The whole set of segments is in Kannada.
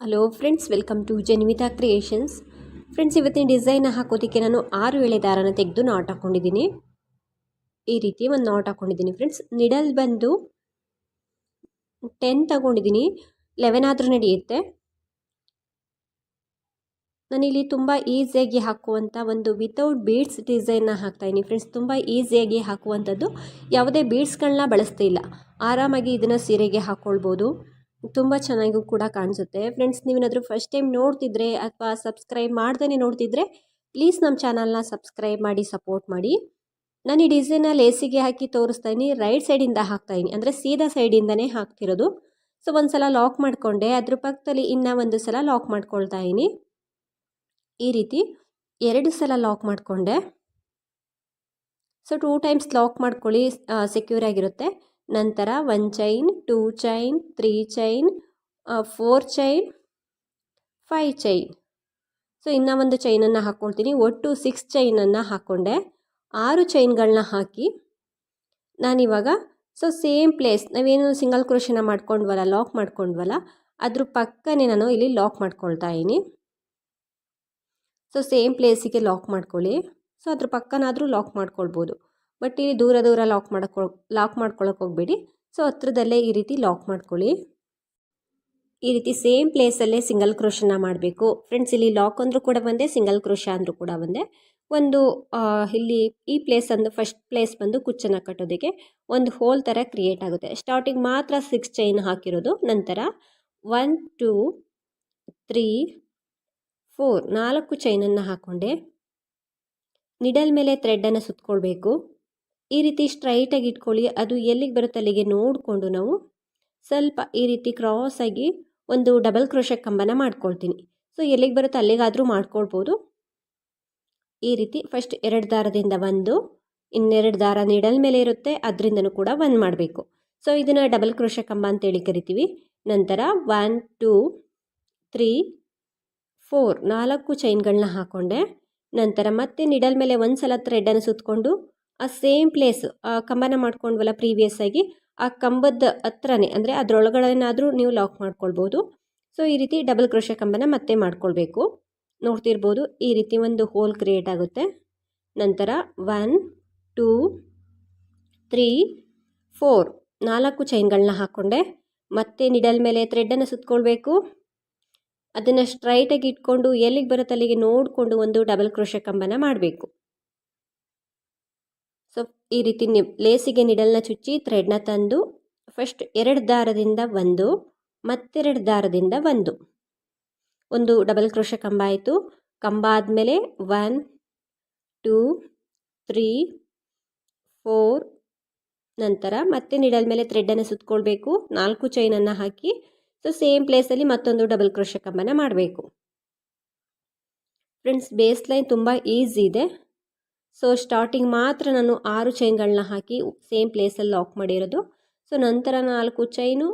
Hello friends welcome to Janvita creations friends ಇವತ್ತಿನ ಡಿಸೈನ್ ಹಾಕೋದಕ್ಕೆ ನಾನು ಆರು ಎಳೆ ದಾರನ ತೆಗೆದು ನಾಟ್ ಹಾಕ್ಕೊಂಡಿದ್ದೀನಿ ಈ ರೀತಿ ಒಂದು ನಾಟ್ ಹಾಕ್ಕೊಂಡಿದ್ದೀನಿ ಫ್ರೆಂಡ್ಸ್ ನಿಡಲ್ ಬಂದು ಟೆನ್ ತಗೊಂಡಿದ್ದೀನಿ. ಲೆವೆನ್ ಆದರೂ ನಡೆಯುತ್ತೆ. ನಾನಿಲ್ಲಿ ತುಂಬ ಈಸಿಯಾಗಿ ಹಾಕುವಂಥ ಒಂದು ವಿತೌಟ್ ಬೀಡ್ಸ್ ಡಿಸೈನ್ನ ಹಾಕ್ತಾಯಿದ್ದೀನಿ ಫ್ರೆಂಡ್ಸ್ ತುಂಬ ಈಸಿಯಾಗಿ ಹಾಕುವಂಥದ್ದು. ಯಾವುದೇ ಬೀಡ್ಸ್ಗಳನ್ನ ಬಳಸ್ತಿಲ್ಲ ಆರಾಮಾಗಿ ಇದನ್ನು ಸೀರೆಗೆ ಹಾಕ್ಕೊಳ್ಬೋದು ತುಂಬ ಚೆನ್ನಾಗೂ ಕೂಡ ಕಾಣಿಸುತ್ತೆ. ಫ್ರೆಂಡ್ಸ್ ನೀವೇನಾದರೂ ಫಸ್ಟ್ ಟೈಮ್ ನೋಡ್ತಿದ್ರೆ ಅಥವಾ ಸಬ್ಸ್ಕ್ರೈಬ್ ಮಾಡ್ದೇ ನೋಡ್ತಿದ್ರೆ ಪ್ಲೀಸ್ ನಮ್ಮ ಚಾನಲ್ನ ಸಬ್ಸ್ಕ್ರೈಬ್ ಮಾಡಿ ಸಪೋರ್ಟ್ ಮಾಡಿ. ನಾನು ಈ ಡಿಸೈನ ಲೇಸಿಗೆ ಹಾಕಿ ತೋರಿಸ್ತಾ ಇದ್ದೀನಿ ರೈಟ್ ಸೈಡಿಂದ ಹಾಕ್ತಾಯಿದ್ದೀನಿ ಅಂದರೆ ಸೀದಾ ಸೈಡಿಂದನೇ ಹಾಕ್ತಿರೋದು. ಸೊ ಒಂದು ಸಲ ಲಾಕ್ ಮಾಡಿಕೊಂಡೆ, ಅದ್ರ ಪಕ್ಕದಲ್ಲಿ ಇನ್ನೂ ಒಂದು ಸಲ ಲಾಕ್ ಮಾಡ್ಕೊಳ್ತಾ ಇದ್ದೀನಿ ಈ ರೀತಿ ಎರಡು ಸಲ ಲಾಕ್ ಮಾಡಿಕೊಂಡೆ. ಸೊ ಟೂ ಟೈಮ್ಸ್ ಲಾಕ್ ಮಾಡ್ಕೊಳ್ಳಿ ಸೆಕ್ಯೂರ್ ಆಗಿರುತ್ತೆ. ನಂತರ one chain two chain three chain four chain five chain so ಇನ್ನೂ ಒಂದು ಚೈನನ್ನು ಹಾಕ್ಕೊಳ್ತೀನಿ ಒಟ್ಟು ಸಿಕ್ಸ್ ಚೈನನ್ನು ಹಾಕ್ಕೊಂಡೆ ಆರು ಚೈನ್ಗಳನ್ನ ಹಾಕಿ ನಾನಿವಾಗ ಸೊ ಸೇಮ್ ಪ್ಲೇಸ್ ನಾವೇನು ಸಿಂಗಲ್ ಕ್ರೋಶನ ಮಾಡ್ಕೊಂಡ್ವಲ್ಲ ಲಾಕ್ ಮಾಡ್ಕೊಂಡ್ವಲ್ಲ, ಅದ್ರ ಪಕ್ಕನೇ ನಾನು ಇಲ್ಲಿ ಲಾಕ್ ಮಾಡ್ಕೊಳ್ತಾ ಇದ್ದೀನಿ. ಸೊ ಸೇಮ್ ಪ್ಲೇಸಿಗೆ ಲಾಕ್ ಮಾಡ್ಕೊಳ್ಳಿ. ಸೊ ಅದ್ರ ಪಕ್ಕನಾದರೂ ಲಾಕ್ ಮಾಡ್ಕೊಳ್ಬೋದು. ಬಟ್ ಇಲ್ಲಿ ದೂರ ದೂರ ಲಾಕ್ ಮಾಡ್ಕೊ ಲಾಕ್ ಮಾಡ್ಕೊಳಕ್ಕೆ ಹೋಗಬೇಡಿ. ಸೊ ಹತ್ರದಲ್ಲೇ ಈ ರೀತಿ ಲಾಕ್ ಮಾಡ್ಕೊಳ್ಳಿ. ಈ ರೀತಿ ಸೇಮ್ ಪ್ಲೇಸಲ್ಲೇ ಸಿಂಗಲ್ ಕ್ರೋಶನ ಮಾಡಬೇಕು. ಫ್ರೆಂಡ್ಸ್ ಇಲ್ಲಿ ಲಾಕ್ ಅಂದರೂ ಕೂಡ ಬಂದೆ ಸಿಂಗಲ್ ಕ್ರೋಶ ಅಂದರೂ ಕೂಡ ಬಂದೆ. ಒಂದು ಇಲ್ಲಿ ಈ ಪ್ಲೇಸ್ ಅಂದು ಫಸ್ಟ್ ಪ್ಲೇಸ್ ಬಂದು ಕುಚ್ಚನ್ನು ಕಟ್ಟೋದಕ್ಕೆ ಒಂದು ಹೋಲ್ ಥರ ಕ್ರಿಯೇಟ್ ಆಗುತ್ತೆ. ಸ್ಟಾರ್ಟಿಂಗ್ ಮಾತ್ರ ಸಿಕ್ಸ್ ಚೈನ್ ಹಾಕಿರೋದು, ನಂತರ ಒನ್ ಟೂ ತ್ರೀ ಫೋರ್ ನಾಲ್ಕು ಚೈನನ್ನು ಹಾಕ್ಕೊಂಡೆ ನಿಡಲ್ ಮೇಲೆ ಥ್ರೆಡ್ಡನ್ನು ಸುತ್ತಕೊಳ್ಬೇಕು ಈ ರೀತಿ ಸ್ಟ್ರೈಟಾಗಿ ಇಟ್ಕೊಳ್ಳಿ. ಅದು ಎಲ್ಲಿಗೆ ಬರುತ್ತೆ ಅಲ್ಲಿಗೆ ನೋಡಿಕೊಂಡು ನಾವು ಸ್ವಲ್ಪ ಈ ರೀತಿ ಕ್ರಾಸಾಗಿ ಒಂದು ಡಬಲ್ ಕ್ರೋಶ ಕಂಬನ ಮಾಡ್ಕೊಳ್ತೀನಿ. ಸೊ ಎಲ್ಲಿಗೆ ಬರುತ್ತೆ ಅಲ್ಲಿಗಾದರೂ ಮಾಡ್ಕೊಳ್ಬೋದು. ಈ ರೀತಿ ಫಸ್ಟ್ ಎರಡು ದಾರದಿಂದ ಒಂದು, ಇನ್ನೆರಡು ದಾರ ನೀಡಲ್ ಮೇಲೆ ಇರುತ್ತೆ. ಅದರಿಂದನೂ ಕೂಡ ಒಂದು ಮಾಡಬೇಕು. ಸೊ ಇದನ್ನು ಡಬಲ್ ಕ್ರೋಶ ಕಂಬ ಅಂತೇಳಿ ಕರಿತೀವಿ. ನಂತರ ಒನ್ ಟೂ ತ್ರೀ ಫೋರ್ ನಾಲ್ಕು ಚೈನ್ಗಳನ್ನ ಹಾಕ್ಕೊಂಡೆ ನಂತರ ಮತ್ತೆ ನಿಡಲ್ ಮೇಲೆ ಒಂದು ಸಲ ಥ್ರೆಡನ್ನು ಸುತ್ತಕೊಂಡು ಆ ಸೇಮ್ ಪ್ಲೇಸ್ ಆ ಕಂಬನ ಮಾಡ್ಕೊಂಡ್ವಲ್ಲ ಪ್ರೀವಿಯಸ್ ಆಗಿ, ಆ ಕಂಬದ ಹತ್ರನೇ, ಅಂದರೆ ಅದರೊಳಗಡೆನಾದರೂ ನೀವು ಲಾಕ್ ಮಾಡ್ಕೊಳ್ಬೋದು. ಸೊ ಈ ರೀತಿ ಡಬಲ್ ಕ್ರೋಶ ಕಂಬನ ಮತ್ತೆ ಮಾಡ್ಕೊಳ್ಬೇಕು. ನೋಡ್ತಿರ್ಬೋದು, ಈ ರೀತಿ ಒಂದು ಹೋಲ್ ಕ್ರಿಯೇಟ್ ಆಗುತ್ತೆ. ನಂತರ ಒನ್ ಟೂ ತ್ರೀ ಫೋರ್ ನಾಲ್ಕು ಚೈನ್ಗಳನ್ನ ಹಾಕ್ಕೊಂಡೆ. ಮತ್ತೆ ನಿಡಲ್ ಮೇಲೆ ಥ್ರೆಡ್ಡನ್ನು ಸುತ್ತಕೊಳ್ಬೇಕು ಅದನ್ನು ಸ್ಟ್ರೈಟಾಗಿ ಇಟ್ಕೊಂಡು ಎಲ್ಲಿಗೆ ಬರುತ್ತೆ ಅಲ್ಲಿಗೆ ನೋಡಿಕೊಂಡು ಒಂದು ಡಬಲ್ ಕ್ರೋಶ ಕಂಬನ ಮಾಡಬೇಕು. ಈ ರೀತಿ ನಿ, ಲೇಸಿಗೆ ನಿಡಲ್ನ ಚುಚ್ಚಿ ಥ್ರೆಡ್ನ ತಂದು ಫಸ್ಟ್ ಎರಡು ದಾರದಿಂದ ಒಂದು, ಮತ್ತೆರಡು ದಾರದಿಂದ ಒಂದು. ಒಂದು ಡಬಲ್ ಕ್ರೋಶ ಕಂಬ ಆಯಿತು. ಕಂಬ ಆದಮೇಲೆ ಒನ್ ಟೂ ತ್ರೀ ಫೋರ್ ನಂತರ ಮತ್ತೆ ನಿಡಲ್ ಮೇಲೆ ಥ್ರೆಡ್ಡನ್ನು ಸುತ್ತಕೊಳ್ಬೇಕು ನಾಲ್ಕು ಚೈನನ್ನು ಹಾಕಿ ಸೊ ಸೇಮ್ ಪ್ಲೇಸಲ್ಲಿ ಮತ್ತೊಂದು ಡಬಲ್ ಕ್ರೋಶ ಕಂಬನ ಮಾಡಬೇಕು. ಫ್ರೆಂಡ್ಸ್ ಬೇಸ್ ಲೈನ್ ತುಂಬ ಈಸಿ ಇದೆ. ಸೊ ಸ್ಟಾರ್ಟಿಂಗ್ ಮಾತ್ರ ನಾನು ಆರು ಚೈನ್ಗಳನ್ನ ಹಾಕಿ ಸೇಮ್ ಪ್ಲೇಸಲ್ಲಿ ಲಾಕ್ ಮಾಡಿರೋದು. ಸೊ ನಂತರ ನಾಲ್ಕು ಚೈನು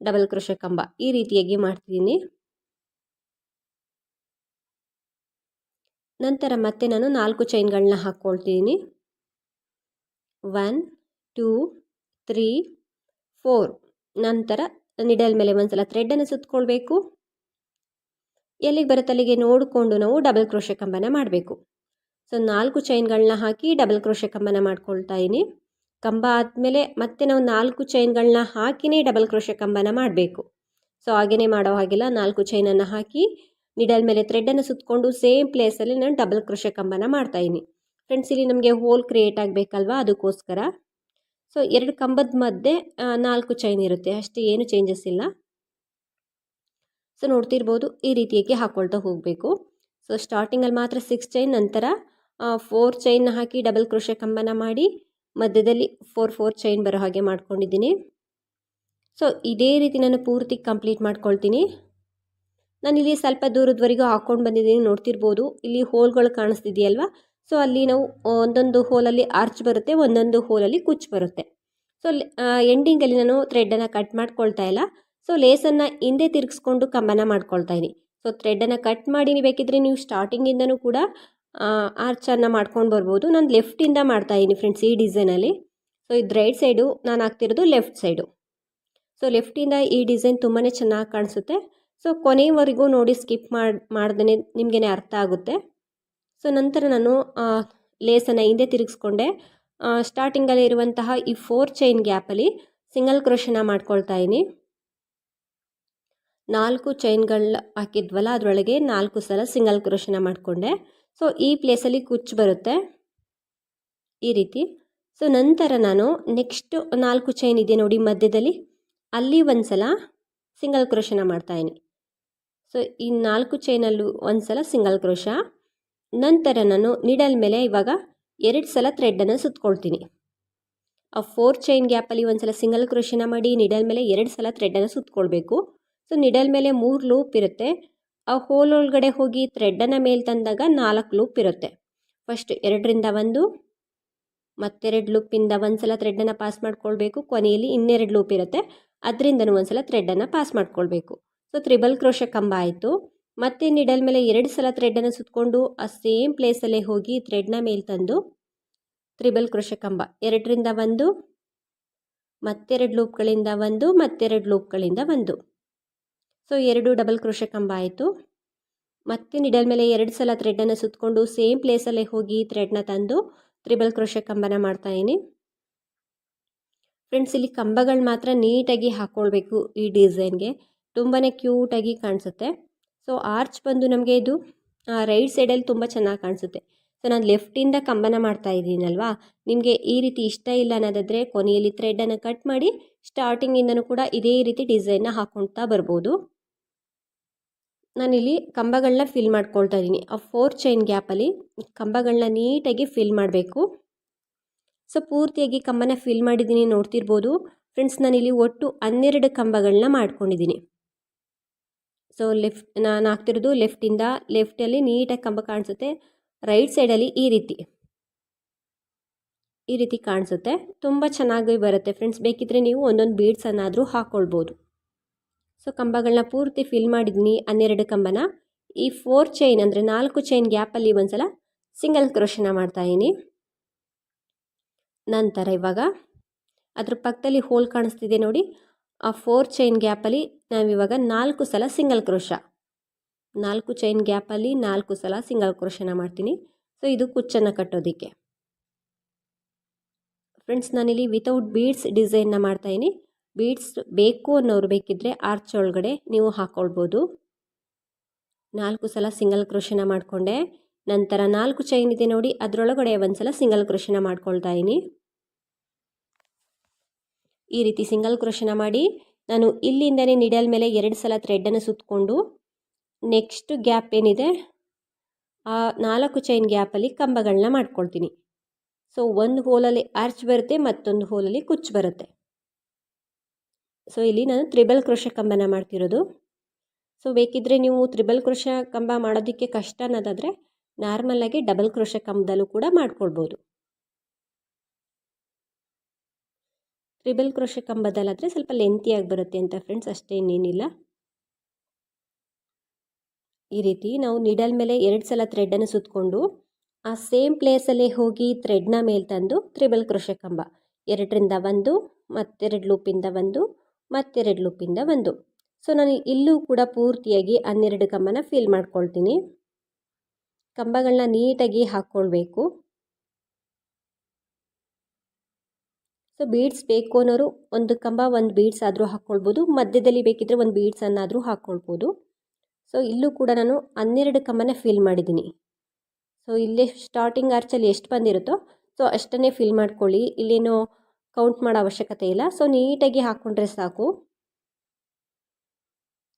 ಡಬಲ್ ಕ್ರೋಶ ಕಂಬ. ಈ ರೀತಿಯಾಗಿ ಮಾಡ್ತಿದ್ದೀನಿ. ನಂತರ ಮತ್ತೆ ನಾನು ನಾಲ್ಕು ಚೈನ್ಗಳನ್ನ ಹಾಕ್ಕೊಳ್ತಿದ್ದೀನಿ ಒನ್ ಟೂ ತ್ರೀ ಫೋರ್ ನಂತರ ನಿಡಲ್ ಮೇಲೆ ಒಂದ್ಸಲ ಥ್ರೆಡ್ಡನ್ನು ಸುತ್ತಕೊಳ್ಬೇಕು ಎಲ್ಲಿಗೆ ಬರುತ್ತೆ ಅಲ್ಲಿಗೆ ನೋಡಿಕೊಂಡು ನಾವು ಡಬಲ್ ಕ್ರೋಶ ಕಂಬನ ಮಾಡಬೇಕು. ಸೊ ನಾಲ್ಕು ಚೈನ್ಗಳನ್ನ ಹಾಕಿ ಡಬಲ್ ಕ್ರೋಶ ಕಂಬನ ಮಾಡ್ಕೊಳ್ತಾ ಇದ್ದೀನಿ ಕಂಬ ಆದಮೇಲೆ ಮತ್ತೆ ನಾವು ನಾಲ್ಕು ಚೈನ್ಗಳನ್ನ ಹಾಕಿನೇ ಡಬಲ್ ಕ್ರೋಶ ಕಂಬನ ಮಾಡಬೇಕು. ಸೊ ಹಾಗೆಯೇ ಮಾಡೋ ಹಾಗಿಲ್ಲ. ನಾಲ್ಕು ಚೈನನ್ನು ಹಾಕಿ ನಿಡಲ್ ಮೇಲೆ ಥ್ರೆಡ್ಡನ್ನು ಸುತ್ತಕೊಂಡು ಸೇಮ್ ಪ್ಲೇಸಲ್ಲಿ ನಾನು ಡಬಲ್ ಕ್ರೋಶ ಕಂಬನ ಮಾಡ್ತಾಯಿದ್ದೀನಿ ಫ್ರೆಂಡ್ಸ್ ಇಲ್ಲಿ ನಮಗೆ ಹೋಲ್ ಕ್ರಿಯೇಟ್ ಆಗಬೇಕಲ್ವ? ಅದಕ್ಕೋಸ್ಕರ. ಸೊ ಎರಡು ಕಂಬದ ಮಧ್ಯೆ ನಾಲ್ಕು ಚೈನ್ ಇರುತ್ತೆ. ಅಷ್ಟೇ ಏನು ಚೇಂಜಸ್ ಇಲ್ಲ. ಸೊ ನೋಡ್ತಿರ್ಬೋದು ಈ ರೀತಿಯಾಗಿ ಹಾಕ್ಕೊಳ್ತಾ ಹೋಗಬೇಕು. ಸೊ ಸ್ಟಾರ್ಟಿಂಗಲ್ಲಿ ಮಾತ್ರ ಸಿಕ್ಸ್ ಚೈನ್ ನಂತರ ಫೋರ್ ಚೈನ್ ಹಾಕಿ ಡಬಲ್ ಕ್ರೋಶೆ ಕಂಬನ ಮಾಡಿ ಮಧ್ಯದಲ್ಲಿ ಫೋರ್ ಫೋರ್ ಚೈನ್ ಬರೋ ಹಾಗೆ ಮಾಡ್ಕೊಂಡಿದ್ದೀನಿ. ಸೊ ಇದೇ ರೀತಿ ನಾನು ಪೂರ್ತಿ ಕಂಪ್ಲೀಟ್ ಮಾಡ್ಕೊಳ್ತೀನಿ. ನಾನಿಲ್ಲಿ ಸ್ವಲ್ಪ ದೂರದವರೆಗೂ ಹಾಕ್ಕೊಂಡು ಬಂದಿದ್ದೀನಿ, ನೋಡ್ತಿರ್ಬೋದು. ಇಲ್ಲಿ ಹೋಲ್ಗಳು ಕಾಣಿಸ್ತಿದೆಯಲ್ವಾ? ಸೊ ಅಲ್ಲಿ ನಾವು ಒಂದೊಂದು ಹೋಲಲ್ಲಿ ಆರ್ಚ್ ಬರುತ್ತೆ, ಒಂದೊಂದು ಹೋಲಲ್ಲಿ ಕುಚ್ ಬರುತ್ತೆ. ಸೊ ಎಂಡಿಂಗಲ್ಲಿ ನಾನು ಥ್ರೆಡ್ಡನ್ನು ಕಟ್ ಮಾಡ್ಕೊಳ್ತಾ ಇಲ್ಲ. ಸೊ ಲೇಸನ್ನು ಹಿಂದೆ ತಿರುಗಿಸ್ಕೊಂಡು ಕಂಬನ ಮಾಡ್ಕೊಳ್ತಾ ಇದ್ದೀನಿ ಸೊ ಥ್ರೆಡ್ಡನ್ನು ಕಟ್ ಮಾಡಿ ಬೇಕಿದ್ರೆ ನೀವು ಸ್ಟಾರ್ಟಿಂಗಿಂದನೂ ಕೂಡ ಆರ್ಚನ್ನು ಮಾಡ್ಕೊಂಡು ಬರ್ಬೋದು. ನಾನು ಲೆಫ್ಟಿಂದ ಮಾಡ್ತಾಯಿದ್ದೀನಿ ಫ್ರೆಂಡ್ಸ್ ಈ ಡಿಸೈನಲ್ಲಿ ಸೊ ಇದು ರೈಟ್ ಸೈಡು ನಾನು ಹಾಕ್ತಿರೋದು ಲೆಫ್ಟ್ ಸೈಡು ಸೊ ಲೆಫ್ಟಿಂದ ಈ ಡಿಸೈನ್ ತುಂಬಾ ಚೆನ್ನಾಗಿ ಕಾಣಿಸುತ್ತೆ. ಸೊ ಕೊನೆಯವರೆಗೂ ನೋಡಿ ಸ್ಕಿಪ್ ಮಾಡಿ ಮಾಡ್ದೇ ನಿಮಗೇನೆ ಅರ್ಥ ಆಗುತ್ತೆ. ಸೊ ನಂತರ ನಾನು ಲೇಸನ್ನು ಹಿಂದೆ ತಿರುಗಿಸ್ಕೊಂಡೆ. ಸ್ಟಾರ್ಟಿಂಗಲ್ಲಿ ಇರುವಂತಹ ಈ ಫೋರ್ ಚೈನ್ ಗ್ಯಾಪಲ್ಲಿ ಸಿಂಗಲ್ ಕ್ರೋಶನ ಮಾಡ್ಕೊಳ್ತಾ ಇದ್ದೀನಿ ನಾಲ್ಕು ಚೈನ್ಗಳು ಹಾಕಿದ್ವಲ್ಲ, ಅದರೊಳಗೆ ನಾಲ್ಕು ಸಲ ಸಿಂಗಲ್ ಕ್ರೋಶನ ಮಾಡಿಕೊಂಡೆ. ಸೊ ಈ ಪ್ಲೇಸಲ್ಲಿ ಕುಚ್ಚು ಬರುತ್ತೆ. ಈ ರೀತಿ. ಸೊ ನಂತರ ನಾನು ನೆಕ್ಸ್ಟ್ ನಾಲ್ಕು ಚೈನ್ ಇದೆ ನೋಡಿ ಮಧ್ಯದಲ್ಲಿ. ಅಲ್ಲಿ ಒಂದು ಸಲ ಸಿಂಗಲ್ ಕ್ರೋಶನ ಮಾಡ್ತಾಯಿನಿ ಸೊ ಈ ನಾಲ್ಕು ಚೈನಲ್ಲೂ ಒಂದು ಸಲ ಸಿಂಗಲ್ ಕ್ರೋಶ ನಂತರ ನಾನು ನಿಡಲ್ ಮೇಲೆ ಇವಾಗ ಎರಡು ಸಲ ಥ್ರೆಡ್ಡನ್ನು ಸುತ್ಕೊಳ್ತೀನಿ. ಆ ಫೋರ್ ಚೈನ್ ಗ್ಯಾಪಲ್ಲಿ ಒಂದು ಸಲ ಸಿಂಗಲ್ ಕ್ರೋಶನ ಮಾಡಿ ನಿಡಲ್ ಮೇಲೆ ಎರಡು ಸಲ ಥ್ರೆಡ್ಡನ್ನು ಸುತ್ಕೊಳ್ಬೇಕು. ಸೊ ನಿಡಲ್ ಮೇಲೆ ಮೂರು ಲೂಪ್ ಇರುತ್ತೆ. ಆ ಹೋಲ್ ಒಳಗಡೆ ಹೋಗಿ ಥ್ರೆಡ್ಡನ್ನು ಮೇಲೆ ತಂದಾಗ ನಾಲ್ಕು ಲೂಪ್ ಇರುತ್ತೆ. ಫಸ್ಟ್ ಎರಡರಿಂದ ಒಂದು, ಮತ್ತೆರಡು ಲೂಪಿಂದ ಒಂದು ಸಲ ಥ್ರೆಡ್ಡನ್ನು ಪಾಸ್ ಮಾಡ್ಕೊಳ್ಬೇಕು. ಕೊನೆಯಲ್ಲಿ ಇನ್ನೆರಡು ಲೂಪ್ ಇರುತ್ತೆ. ಅದರಿಂದನೂ ಒಂದು ಸಲ ಥ್ರೆಡ್ಡನ್ನು ಪಾಸ್ ಮಾಡ್ಕೊಳ್ಬೇಕು. ಸೊ ತ್ರಿಬಲ್ ಕ್ರೋಶ ಕಂಬ ಆಯಿತು. ಮತ್ತೆ ನಿಡಲ್ ಮೇಲೆ ಎರಡು ಸಲ ಥ್ರೆಡ್ಡನ್ನು ಸುತ್ತಕೊಂಡು ಆ ಸೇಮ್ ಪ್ಲೇಸಲ್ಲೇ ಹೋಗಿ ಥ್ರೆಡ್ನ ಮೇಲೆ ತಂದು ತ್ರಿಬಲ್ ಕ್ರೋಶ ಕಂಬ. ಎರಡರಿಂದ ಒಂದು, ಮತ್ತೆರಡು ಲೂಪ್ಗಳಿಂದ ಒಂದು, ಮತ್ತೆರಡು ಲೂಪ್ಗಳಿಂದ ಒಂದು. ಸೊ ಎರಡು ಡಬಲ್ ಕ್ರೋಶ ಕಂಬ ಆಯಿತು. ಮತ್ತೆ ನಿಡಲ್ ಮೇಲೆ ಎರಡು ಸಲ ಥ್ರೆಡ್ಡನ್ನು ಸುತ್ತಕೊಂಡು ಸೇಮ್ ಪ್ಲೇಸಲ್ಲೇ ಹೋಗಿ ಥ್ರೆಡ್ನ ತಂದು ತ್ರಿಬಲ್ ಕ್ರೋಶ ಕಂಬನ ಮಾಡ್ತಾಯಿನಿ ಫ್ರೆಂಡ್ಸ್ ಇಲ್ಲಿ ಕಂಬಗಳು ಮಾತ್ರ ನೀಟಾಗಿ ಹಾಕ್ಕೊಳ್ಬೇಕು ಈ ಡಿಸೈನ್ಗೆ ತುಂಬಾ ಕ್ಯೂಟಾಗಿ ಕಾಣಿಸುತ್ತೆ. ಸೊ ಆರ್ಚ್ ಬಂದು ನಮಗೆ ಇದು ರೈಟ್ ಸೈಡಲ್ಲಿ ತುಂಬ ಚೆನ್ನಾಗಿ ಕಾಣಿಸುತ್ತೆ. ಸೊ ನಾನು ಲೆಫ್ಟಿಂದ ಕಂಬನ ಮಾಡ್ತಾ ಇದ್ದೀನಲ್ವಾ? ನಿಮಗೆ ಈ ರೀತಿ ಇಷ್ಟ ಇಲ್ಲ ಅನ್ನೋದಾದರೆ ಕೊನೆಯಲ್ಲಿ ಥ್ರೆಡನ್ನು ಕಟ್ ಮಾಡಿ ಸ್ಟಾರ್ಟಿಂಗಿಂದನೂ ಕೂಡ ಇದೇ ರೀತಿ ಡಿಸೈನ್ನ ಹಾಕ್ಕೊಳ್ತಾ ಬರ್ಬೋದು. ನಾನಿಲ್ಲಿ ಕಂಬಗಳನ್ನ ಫಿಲ್ ಮಾಡ್ಕೊಳ್ತಾ ಇದ್ದೀನಿ. ಆ ಫೋರ್ ಚೈನ್ ಗ್ಯಾಪಲ್ಲಿ ಕಂಬಗಳನ್ನ ನೀಟಾಗಿ ಫಿಲ್ ಮಾಡಬೇಕು. ಸೊ ಪೂರ್ತಿಯಾಗಿ ಕಂಬನ ಫಿಲ್ ಮಾಡಿದ್ದೀನಿ ನೋಡ್ತಿರ್ಬೋದು. ಫ್ರೆಂಡ್ಸ್ ನಾನಿಲ್ಲಿ ಒಟ್ಟು ಹನ್ನೆರಡು ಕಂಬಗಳನ್ನ ಮಾಡ್ಕೊಂಡಿದ್ದೀನಿ. ಸೊ ಲೆಫ್ಟ್ ನಾನು ಹಾಕ್ತಿರೋದು ಲೆಫ್ಟಿಂದ ಲೆಫ್ಟಲ್ಲಿ ನೀಟಾಗಿ ಕಂಬ ಕಾಣಿಸುತ್ತೆ. ರೈಟ್ ಸೈಡಲ್ಲಿ ಈ ರೀತಿ. ಈ ರೀತಿ ಕಾಣಿಸುತ್ತೆ. ತುಂಬ ಚೆನ್ನಾಗಿ ಬರುತ್ತೆ ಫ್ರೆಂಡ್ಸ್ ಬೇಕಿದ್ರೆ ನೀವು ಒಂದೊಂದು ಬೀಡ್ಸನ್ನಾದರೂ ಹಾಕ್ಕೊಳ್ಬೋದು ಸೊ ಕಂಬಗಳನ್ನ ಪೂರ್ತಿ ಫಿಲ್ ಮಾಡಿದ್ದೀನಿ ಹನ್ನೆರಡು ಕಂಬನ. ಈ ಫೋರ್ ಚೈನ್ ಅಂದರೆ ನಾಲ್ಕು ಚೈನ್ ಗ್ಯಾಪಲ್ಲಿ ಒಂದ್ಸಲ ಸಿಂಗಲ್ ಕ್ರೋಶನ ಮಾಡ್ತಾಯಿದ್ದೀನಿ ನಂತರ ಇವಾಗ ಅದ್ರ ಪಕ್ಕದಲ್ಲಿ ಹೋಲ್ ಕಾಣಿಸ್ತಿದೆ ನೋಡಿ. ಆ ಫೋರ್ ಚೈನ್ ಗ್ಯಾಪಲ್ಲಿ ನಾವಿವಾಗ ನಾಲ್ಕು ಸಲ ಸಿಂಗಲ್ ಕ್ರೋಶ ನಾಲ್ಕು ಚೈನ್ ಗ್ಯಾಪಲ್ಲಿ ನಾಲ್ಕು ಸಲ ಸಿಂಗಲ್ ಕ್ರೋಶನ ಮಾಡ್ತೀನಿ. ಸೊ ಇದು ಕುಚ್ಚನ್ನು ಕಟ್ಟೋದಕ್ಕೆ. ಫ್ರೆಂಡ್ಸ್ ನಾನಿಲ್ಲಿ ವಿತೌಟ್ ಬೀಡ್ಸ್ ಡಿಸೈನ್ನ ಮಾಡ್ತಾಯಿದ್ದೀನಿ ಬೀಡ್ಸ್ ಬೇಕು ಅನ್ನೋರು ಬೇಕಿದ್ದರೆ ಆರ್ಚ್ ಒಳಗಡೆ ನೀವು ಹಾಕ್ಕೊಳ್ಬೋದು ನಾಲ್ಕು ಸಲ ಸಿಂಗಲ್ ಕ್ರೋಶನ ಮಾಡಿಕೊಂಡೆ. ನಂತರ ನಾಲ್ಕು ಚೈನ್ ಇದೆ ನೋಡಿ, ಅದರೊಳಗಡೆ ಒಂದು ಸಲ ಸಿಂಗಲ್ ಕ್ರೋಶನ ಮಾಡ್ಕೊಳ್ತಾ ಇದ್ದೀನಿ. ಈ ರೀತಿ ಸಿಂಗಲ್ ಕ್ರೋಶನ ಮಾಡಿ, ನಾನು ಇಲ್ಲಿಂದನೇ ನಿಡಲ್ ಮೇಲೆ ಎರಡು ಸಲ ಥ್ರೆಡ್ಡನ್ನು ಸುತ್ತಕೊಂಡು ನೆಕ್ಸ್ಟ್ ಗ್ಯಾಪ್ ಏನಿದೆ, ಆ ನಾಲ್ಕು ಚೈನ್ ಗ್ಯಾಪಲ್ಲಿ ಕಂಬಗಳನ್ನ ಮಾಡ್ಕೊಳ್ತೀನಿ. ಸೊ ಒಂದು ಹೋಲಲ್ಲಿ ಆರ್ಚ್ ಬರುತ್ತೆ, ಮತ್ತೊಂದು ಹೋಲಲ್ಲಿ ಕುಚ್ಚು ಬರುತ್ತೆ. ಸೊ ಇಲ್ಲಿ ನಾನು ತ್ರಿಬಲ್ ಕ್ರೋಶ ಕಂಬನ ಮಾಡ್ತಿರೋದು. ಸೊ ಬೇಕಿದ್ದರೆ ನೀವು ತ್ರಿಬಲ್ ಕ್ರೋಶ ಕಂಬ ಮಾಡೋದಕ್ಕೆ ಕಷ್ಟ ಅನ್ನೋದಾದರೆ ನಾರ್ಮಲಾಗಿ ಡಬಲ್ ಕ್ರೋಶ ಕಂಬದಲ್ಲೂ ಕೂಡ ಮಾಡ್ಕೊಳ್ಬೋದು. ತ್ರಿಬಲ್ ಕ್ರೋಶ ಕಂಬದಲ್ಲಾದರೆ ಸ್ವಲ್ಪ ಲೆಂತಿಯಾಗಿ ಬರುತ್ತೆ ಅಂತ ಫ್ರೆಂಡ್ಸ್ ಅಷ್ಟೇ ಇನ್ನೇನಿಲ್ಲ. ಈ ರೀತಿ ನಾವು ನಿಡಲ್ ಮೇಲೆ ಎರಡು ಸಲ ಥ್ರೆಡನ್ನು ಸುತ್ತಕೊಂಡು ಆ ಸೇಮ್ ಪ್ಲೇಸಲ್ಲೇ ಹೋಗಿ ಥ್ರೆಡ್ನ ಮೇಲೆ ತಂದು ತ್ರಿಬಲ್ ಕ್ರೋಶ ಕಂಬ. ಎರಡರಿಂದ ಒಂದು, ಮತ್ತೆರಡು ಲೂಪಿಂದ ಒಂದು ಮತ್ತೆರಡು ಲೂಪಿಂದ ಒಂದು. ಸೊ ನಾನು ಇಲ್ಲೂ ಕೂಡ ಪೂರ್ತಿಯಾಗಿ ಹನ್ನೆರಡು ಕಂಬನ ಫಿಲ್ ಮಾಡ್ಕೊಳ್ತೀನಿ. ಕಂಬಗಳನ್ನ ನೀಟಾಗಿ ಹಾಕ್ಕೊಳ್ಬೇಕು. ಸೊ ಬೀಡ್ಸ್ ಬೇಕು ಅನ್ನೋರು ಒಂದು ಕಂಬ, ಒಂದು ಬೀಡ್ಸ್ ಆದರೂ ಹಾಕ್ಕೊಳ್ಬೋದು. ಮಧ್ಯದಲ್ಲಿ ಬೇಕಿದ್ದರೆ ಒಂದು ಬೀಡ್ಸನ್ನಾದರೂ ಹಾಕ್ಕೊಳ್ಬೋದು. ಸೊ ಇಲ್ಲೂ ಕೂಡ ನಾನು ಹನ್ನೆರಡು ಕಂಬನ ಫಿಲ್ ಮಾಡಿದ್ದೀನಿ. ಸೊ ಇಲ್ಲೇ ಸ್ಟಾರ್ಟಿಂಗ್ ಆರ್ಚಲ್ಲಿ ಎಷ್ಟು ಬಂದಿರುತ್ತೋ ಸೊ ಅಷ್ಟನ್ನೇ ಫಿಲ್ ಮಾಡ್ಕೊಳ್ಳಿ. ಇಲ್ಲೇನೋ ಕೌಂಟ್ ಮಾಡೋ ಅವಶ್ಯಕತೆ ಇಲ್ಲ. ಸೊ ನೀಟಾಗಿ ಹಾಕ್ಕೊಂಡ್ರೆ ಸಾಕು.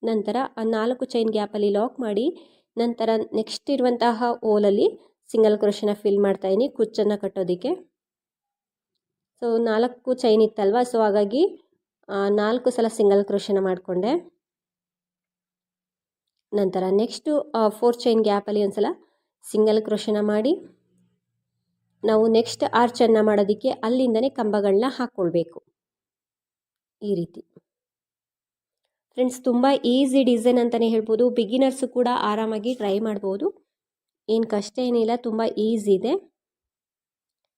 ನಂತರ ಆ ನಾಲ್ಕು ಚೈನ್ ಗ್ಯಾಪಲ್ಲಿ ಲಾಕ್ ಮಾಡಿ, ನಂತರ ನೆಕ್ಸ್ಟ್ ಇರುವಂತಹ ಓಲಲ್ಲಿ ಸಿಂಗಲ್ ಕ್ರೋಷನ ಫಿಲ್ ಮಾಡ್ತಾಯಿನಿ ಕುಚ್ಚನ್ನು ಕಟ್ಟೋದಕ್ಕೆ. ಸೊ ನಾಲ್ಕು ಚೈನ್ ಇತ್ತಲ್ವ? ಸೊ ಹಾಗಾಗಿ ನಾಲ್ಕು ಸಲ ಸಿಂಗಲ್ ಕ್ರೋಷನ ಮಾಡಿಕೊಂಡೆ. ನಂತರ ನೆಕ್ಸ್ಟು ಫೋರ್ ಚೈನ್ ಗ್ಯಾಪಲ್ಲಿ ಒಂದು ಸಲ ಸಿಂಗಲ್ ಕ್ರೋಷನ ಮಾಡಿ. ನಾವು ನೆಕ್ಸ್ಟ್ ಆರ್ಚನ್ನು ಮಾಡೋದಕ್ಕೆ ಅಲ್ಲಿಂದನೇ ಕಂಬಗಳನ್ನ ಹಾಕ್ಕೊಳ್ಬೇಕು ಈ ರೀತಿ. ಫ್ರೆಂಡ್ಸ್ ತುಂಬ ಈಸಿ ಡಿಸೈನ್ ಅಂತಲೇ ಹೇಳ್ಬೋದು. ಬಿಗಿನರ್ಸು ಕೂಡ ಆರಾಮಾಗಿ ಟ್ರೈ ಮಾಡ್ಬೋದು. ಏನು ಕಷ್ಟ ಏನಿಲ್ಲ, ತುಂಬ ಈಸಿ ಇದೆ.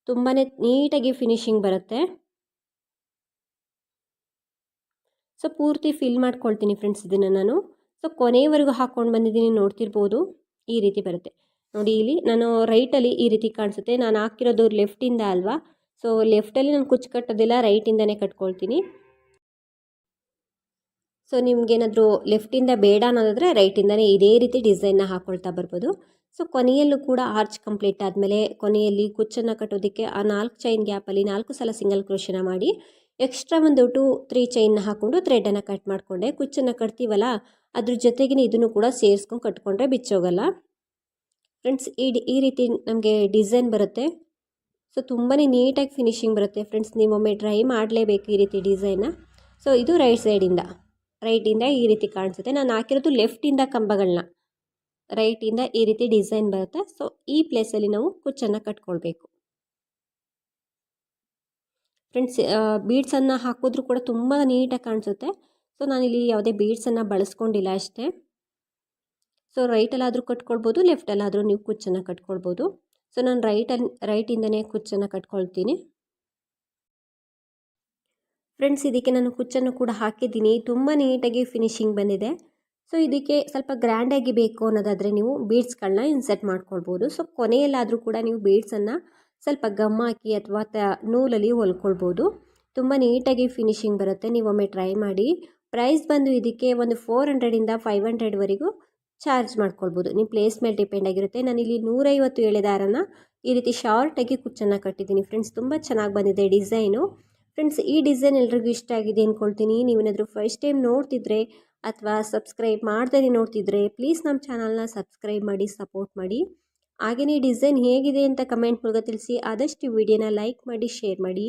ತುಂಬಾ ನೀಟಾಗಿ ಫಿನಿಶಿಂಗ್ ಬರುತ್ತೆ. ಸೊ ಪೂರ್ತಿ ಫಿಲ್ ಮಾಡ್ಕೊಳ್ತೀನಿ ಫ್ರೆಂಡ್ಸ್ ಇದನ್ನು ನಾನು. ಸೊ ಕೊನೆಯವರೆಗೂ ಹಾಕ್ಕೊಂಡು ಬಂದಿದ್ದೀನಿ ನೋಡ್ತಿರ್ಬೋದು. ಈ ರೀತಿ ಬರುತ್ತೆ. ನೋಡಿ ಇಲ್ಲಿ ನಾನು ರೈಟಲ್ಲಿ ಈ ರೀತಿ ಕಾಣಿಸುತ್ತೆ. ನಾನು ಹಾಕಿರೋದು ಲೆಫ್ಟಿಂದ ಅಲ್ವಾ? ಸೊ ಲೆಫ್ಟಲ್ಲಿ ನಾನು ಕುಚ್ಚು ಕಟ್ಟೋದಿಲ್ಲ ರೈಟಿಂದನೇ ಕಟ್ಕೊಳ್ತೀನಿ. ಸೊ ನಿಮ್ಗೇನಾದರೂ ಲೆಫ್ಟಿಂದ ಬೇಡ ಅನ್ನೋದಾದರೆ ರೈಟಿಂದನೇ ಇದೇ ರೀತಿ ಡಿಸೈನ್ನ ಹಾಕ್ಕೊಳ್ತಾ ಬರ್ಬೋದು. ಸೊ ಕೊನೆಯಲ್ಲೂ ಕೂಡ ಆರ್ಚ್ ಕಂಪ್ಲೀಟ್ ಆದಮೇಲೆ ಕೊನೆಯಲ್ಲಿ ಕುಚ್ಚನ್ನು ಕಟ್ಟೋದಕ್ಕೆ ಆ ನಾಲ್ಕು ಚೈನ್ ಗ್ಯಾಪಲ್ಲಿ ನಾಲ್ಕು ಸಲ ಸಿಂಗಲ್ ಕ್ರೋಶನ ಮಾಡಿ ಎಕ್ಸ್ಟ್ರಾ ಒಂದು ಟು ತ್ರೀ ಚೈನ್ನ ಹಾಕ್ಕೊಂಡು ಥ್ರೆಡನ್ನು ಕಟ್ ಮಾಡಿಕೊಂಡೆ. ಕುಚ್ಚನ್ನು ಕಟ್ತೀವಲ್ಲ, ಅದ್ರ ಜೊತೆಗಿನ ಇದನ್ನು ಕೂಡ ಸೇರಿಸ್ಕೊಂಡು ಕಟ್ಕೊಂಡ್ರೆ ಬಿಚ್ಚೋಗಲ್ಲ. ಫ್ರೆಂಡ್ಸ್, ಈ ಈ ರೀತಿ ನಮಗೆ ಡಿಸೈನ್ ಬರುತ್ತೆ. ಸೊ ತುಂಬಾ ನೀಟಾಗಿ ಫಿನಿಶಿಂಗ್ ಬರುತ್ತೆ ಫ್ರೆಂಡ್ಸ್. ನೀವೊಮ್ಮೆ ಟ್ರೈ ಮಾಡಲೇಬೇಕು ಈ ರೀತಿ ಡಿಸೈನ್ನ. ಸೊ, ಇದು ರೈಟ್ ಸೈಡಿಂದ. ರೈಟಿಂದ ಈ ರೀತಿ ಕಾಣಿಸುತ್ತೆ. ನಾನು ಹಾಕಿರೋದು ಲೆಫ್ಟಿಂದ ಕಂಬಗಳನ್ನ. ರೈಟಿಂದ ಈ ರೀತಿ ಡಿಸೈನ್ ಬರುತ್ತೆ. ಸೊ, ಈ ಪ್ಲೇಸಲ್ಲಿ ನಾವು ಕುಚ್ಚನ್ನು ಕಟ್ಕೊಳ್ಬೇಕು. ಫ್ರೆಂಡ್ಸ್ ಬೀಡ್ಸನ್ನು ಹಾಕಿದ್ರೂ ಕೂಡ ತುಂಬ ನೀಟಾಗಿ ಕಾಣಿಸುತ್ತೆ. ಸೊ, ನಾನಿಲ್ಲಿ ಯಾವುದೇ ಬೀಡ್ಸನ್ನು ಬಳಸ್ಕೊಂಡಿಲ್ಲ ಅಷ್ಟೇ. ಸೊ ರೈಟಲ್ಲಾದರೂ ಕಟ್ಕೊಳ್ಬೋದು ಲೆಫ್ಟಲ್ಲಾದರೂ ನೀವು ಕುಚ್ಚನ್ನು ಕಟ್ಕೊಳ್ಬೋದು. ಸೊ ನಾನು ರೈಟಲ್ಲಿ ರೈಟಿಂದನೇ ಕುಚ್ಚನ್ನು ಕಟ್ಕೊಳ್ತೀನಿ. ಫ್ರೆಂಡ್ಸ್ ಇದಕ್ಕೆ ನಾನು ಕುಚ್ಚನ್ನು ಕೂಡ ಹಾಕಿದ್ದೀನಿ. ತುಂಬ ನೀಟಾಗಿ ಫಿನಿಶಿಂಗ್ ಬಂದಿದೆ. ಸೊ ಇದಕ್ಕೆ ಸ್ವಲ್ಪ ಗ್ರ್ಯಾಂಡಾಗಿ ಬೇಕು ಅನ್ನೋದಾದರೆ ನೀವು ಬೀಡ್ಸ್ಗಳನ್ನ ಇನ್ಸೆಟ್ ಮಾಡ್ಕೊಳ್ಬೋದು. ಸೊ ಕೊನೆಯಲ್ಲಾದರೂ ಕೂಡ ನೀವು ಬೀಡ್ಸನ್ನು ಸ್ವಲ್ಪ ಗಮ್ ಹಾಕಿ ಅಥವಾ ತ, ನೂಲಲ್ಲಿ ಹೊಲ್ಕೊಳ್ಬೋದು. ತುಂಬ ನೀಟಾಗಿ ಫಿನಿಶಿಂಗ್ ಬರುತ್ತೆ. ನೀವೊಮ್ಮೆ ಟ್ರೈ ಮಾಡಿ. ಪ್ರೈಸ್ ಬಂದು ಇದಕ್ಕೆ ಒಂದು ಫೋರ್ ಹಂಡ್ರೆಡಿಂದ ಫೈವ್ ಹಂಡ್ರೆಡ್ವರೆಗೂ ಚಾರ್ಜ್ ಮಾಡ್ಕೊಳ್ಬೋದು. ನಿಮ್ಮ ಪ್ಲೇಸ್ ಮೇಲೆ ಡಿಪೆಂಡ್ ಆಗಿರುತ್ತೆ. ನಾನಿಲ್ಲಿ ನೂರೈವತ್ತು ಎಳೆದಾರನ ಈ ರೀತಿ ಶಾರ್ಟಾಗಿ ಕುಚ್ಚನ್ನು ಕಟ್ಟಿದ್ದೀನಿ. ಫ್ರೆಂಡ್ಸ್ ತುಂಬ ಚೆನ್ನಾಗಿ ಬಂದಿದೆ ಡಿಸೈನು ಫ್ರೆಂಡ್ಸ್ ಈ ಡಿಸೈನ್ ಎಲ್ರಿಗೂ ಇಷ್ಟ ಆಗಿದೆ ಅಂದ್ಕೊಳ್ತೀನಿ ನೀವೇನಾದರೂ ಫಸ್ಟ್ ಟೈಮ್ ನೋಡ್ತಿದ್ರೆ ಅಥವಾ ಸಬ್ಸ್ಕ್ರೈಬ್ ಮಾಡ್ದೇ ನೋಡ್ತಿದ್ರೆ ಪ್ಲೀಸ್ ನಮ್ಮ ಚಾನಲ್ನ ಸಬ್ಸ್ಕ್ರೈಬ್ ಮಾಡಿ ಸಪೋರ್ಟ್ ಮಾಡಿ. ಹಾಗೆಯೇ ಡಿಸೈನ್ ಹೇಗಿದೆ ಅಂತ ಕಮೆಂಟ್ ಮೂಲಕ ತಿಳಿಸಿ. ಆದಷ್ಟು ವಿಡಿಯೋನ ಲೈಕ್ ಮಾಡಿ ಶೇರ್ ಮಾಡಿ.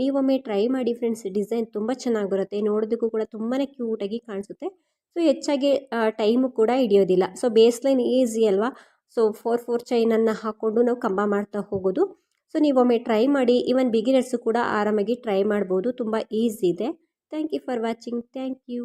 ನೀವೊಮ್ಮೆ ಟ್ರೈ ಮಾಡಿ ಫ್ರೆಂಡ್ಸ್ ಡಿಸೈನ್ ತುಂಬ ಚೆನ್ನಾಗಿ ಬರುತ್ತೆ. ನೋಡೋದಕ್ಕೂ ಕೂಡ ತುಂಬಾ ಕ್ಯೂಟಾಗಿ ಕಾಣಿಸುತ್ತೆ. ಸೊ ಹೆಚ್ಚಾಗಿ ಟೈಮು ಕೂಡ ಹಿಡಿಯೋದಿಲ್ಲ. ಸೊ ಬೇಸ್ ಲೈನ್ ಈಸಿ ಅಲ್ವಾ ಸೊ ಫೋರ್ ಫೋರ್ ಚೈನನ್ನು ಹಾಕ್ಕೊಂಡು ನಾವು ಕಂಬ ಮಾಡ್ತಾ ಹೋಗೋದು. ಸೊ ನೀವೊಮ್ಮೆ ಟ್ರೈ ಮಾಡಿ ಈವನ್ ಬಿಗಿನರ್ಸು ಕೂಡ ಆರಾಮಾಗಿ ಟ್ರೈ ಮಾಡ್ಬೋದು. ತುಂಬ ಈಸಿ ಇದೆ. Thank you for watching thank you